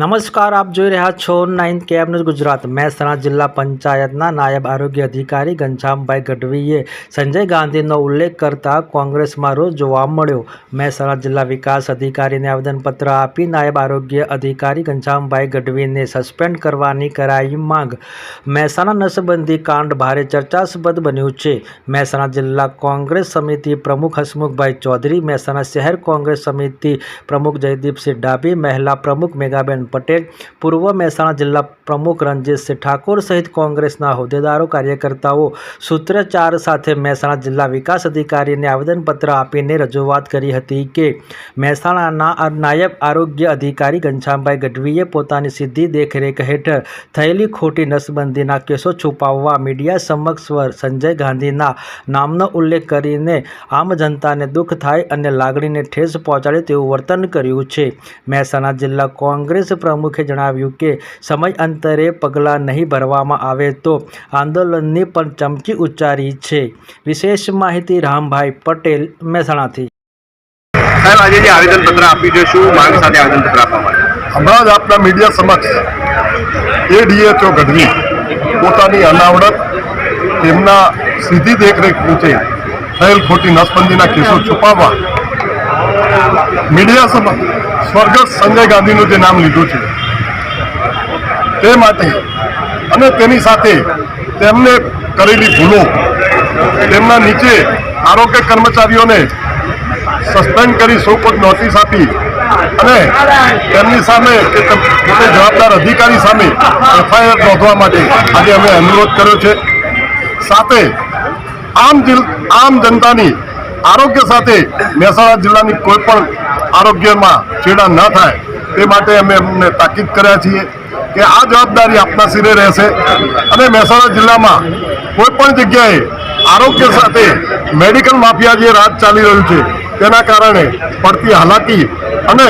નમસ્કાર, આપ જોઈ રહ્યા છો નાઇન્થ કેબ ગુજરાત. મહેસાણા જિલ્લા પંચાયતના નાયબ આરોગ્ય અધિકારી ઘનશ્યામભાઈ ગઢવીએ સંજય ગાંધીનો ઉલ્લેખ કરતા કોંગ્રેસમાં રોજ જોવા મળ્યો. મહેસાણા જિલ્લા વિકાસ અધિકારીને આવેદનપત્ર આપી નાયબ આરોગ્ય અધિકારી ઘનશ્યામભાઈ ગઢવીને સસ્પેન્ડ કરવાની કરાઈ માંગ. મહેસાણા નસબંધી કાંડ ભારે ચર્ચાસ્પદ બન્યું છે. મહેસાણા જિલ્લા કોંગ્રેસ સમિતિ પ્રમુખ હસમુખભાઈ ચૌધરી, મહેસાણા શહેર કોંગ્રેસ સમિતિ પ્રમુખ જયદીપસિંહ ડાભી, મહિલા પ્રમુખ મેઘાબેન પટેલ, પૂર્વ મહેસાણા જિલ્લા પ્રમુખ રણજીતસિંહ ઠાકોર સહિત કોંગ્રેસના હોદ્દેદારો, કાર્યકર્તાઓ, સૂત્રચાર સાથે મહેસાણા જિલ્લા વિકાસ અધિકારીને આવેદનપત્ર આપીને રજૂઆત કરી હતી કે મહેસાણાના નાયબ આરોગ્ય અધિકારી ઘનશ્યામભાઈ ગઢવીએ પોતાની સીધી દેખરેખ હેઠળ થયેલી ખોટી નસબંધીના કેસો છુપાવવા મીડિયા સમક્ષ સંજય ગાંધીના નામનો ઉલ્લેખ કરીને આમ જનતાને દુઃખ થાય અને લાગણીને ઠેસ પહોંચાડે તેવું વર્તન કર્યું છે. મહેસાણા જિલ્લા કોંગ્રેસ પ્રમુખે જણાવ્યું કે સમય અંતરે પગલાં નહીં ભરવામાં આવે તો આંદોલનની પણ ચમકી ઉચ્ચારી છે. વિશેષ માહિતી રામભાઈ પટેલ મહેસાણાથી. સાહેબ આજે જે આવેદનપત્ર આપ્યું છે શું માંગ સાથે આવેદનપત્ર આપવામાં હમણાં જ આપના મીડિયા સમક્ષ એ ડીએચઓ ગઢવી પોતાની અનાવડત તેમના સીધી દેખરેખ નીચે થયેલ ખોટી નસબંધીના કેસો છુપાવવા મીડિયા સમક્ષ સ્વર્ગસ્થ સંજય ગાંધીનું જે નામ લીધું છે, તે માટે અને તેની સાથે તેમને કરેલી ભૂલો, તેમના નીચે આરોગ્ય કર્મચારીઓને સસ્પેન્ડ કરી સો કોટ નોટિસ આપી અને તેમની સામે પોતે જવાબદાર અધિકારી સામે એફઆઈઆર નોંધવા માટે આજે અમે અનુરોધ કર્યો છે. સાથે આમ આમ જનતાની આરોગ્ય સાથે મહેસાણા જિલ્લાની કોઈ પણ આરોગ્યમાં છેડા ન થાય, તે માટે અમે એમને તાકીદ કર્યા છીએ કે આ જવાબદારી આપના સિરે રહેશે. અને મહેસાણા જિલ્લામાં કોઈ પણ જગ્યાએ આરોગ્ય સાથે મેડિકલ માફિયા જે રાજ ચાલી રહ્યું છે, તેના કારણે પડતી હાલાકી અને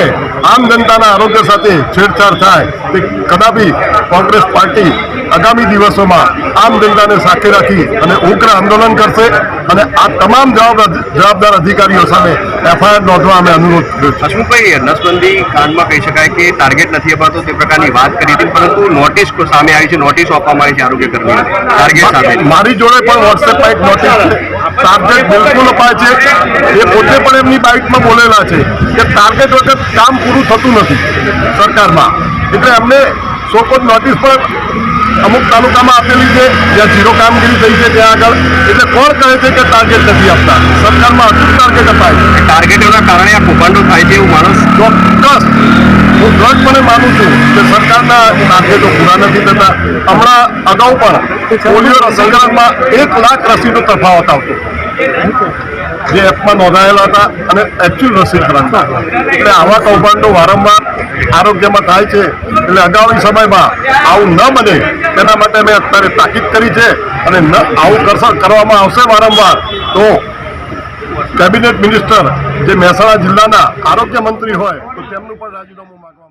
આમ જનતાના આરોગ્ય સાથે છેડછાડ થાય તે કદાપી કોંગ્રેસ પાર્ટી આગામી દિવસોમાં આમ જનતાને સાથે રાખી અને ઉગ્ર આંદોલન કરશે અને આ તમામ જવાબદાર અધિકારીઓ સામે એફઆઈઆર નોંધવા અમે અનુરોધ કર્યો હસમુખભાઈ નસબંધી કાંડમાં કહી શકાય કે ટાર્ગેટ નથી અપાતો તે પ્રકારની વાત કરી હતી પરંતુ નોટિસ સામે આવી છે નોટિસ આપવામાં આવી છે આરોગ્ય કર્મીઓને ટાર્ગેટ સામે. મારી જોડે પણ વોટ્સએપમાં એક નોટિસ ટાર્ગેટ બિલકુલ અપાય છે. એ પોતે પણ એમની બાઇકમાં બોલેલા છે કે ટાર્ગેટ વખત કામ પૂરું થતું નથી સરકારમાં. એટલે અમને સોકોટ નોટિસ પણ અમુક તાલુકામાં આપેલી છે, જ્યાં ઝીરો કામગીરી થઈ છે ત્યાં આગળ. એટલે કોણ કહે છે કે ટાર્ગેટ નથી આપતા? સરકારમાં અચૂક ટાર્ગેટ અપાય. ટાર્ગેટોના કારણે આ કૌભાંડો થાય છે એવું માણસ ચોક્કસ હું દ્રઢપણે માનું છું કે સરકારના ટાર્ગેટો પૂરા નથી થતા. હમણાં અગાઉ પણ પોલિયો રસીકરણમાં એક લાખ રસીનો તફાવત આવતો. જે એપમાં નોંધાયેલા હતા અને એકચ્યુઅલ રસીકરણ એટલે આવા કૌભાંડો વારંવાર આરોગ્યમાં થાય છે. એટલે અગાઉની સમયમાં આવું ન બને. તેના માટે મેં અત્યારે તાકીદ કરી છે. અને ન આવું કરવામાં આવશે વારંવાર, તો કેબિનેટ મિનિસ્ટર જે મહેસાણા જિલ્લાના આરોગ્ય મંત્રી હોય તો તેમનું પણ રાજીનામું માંગવા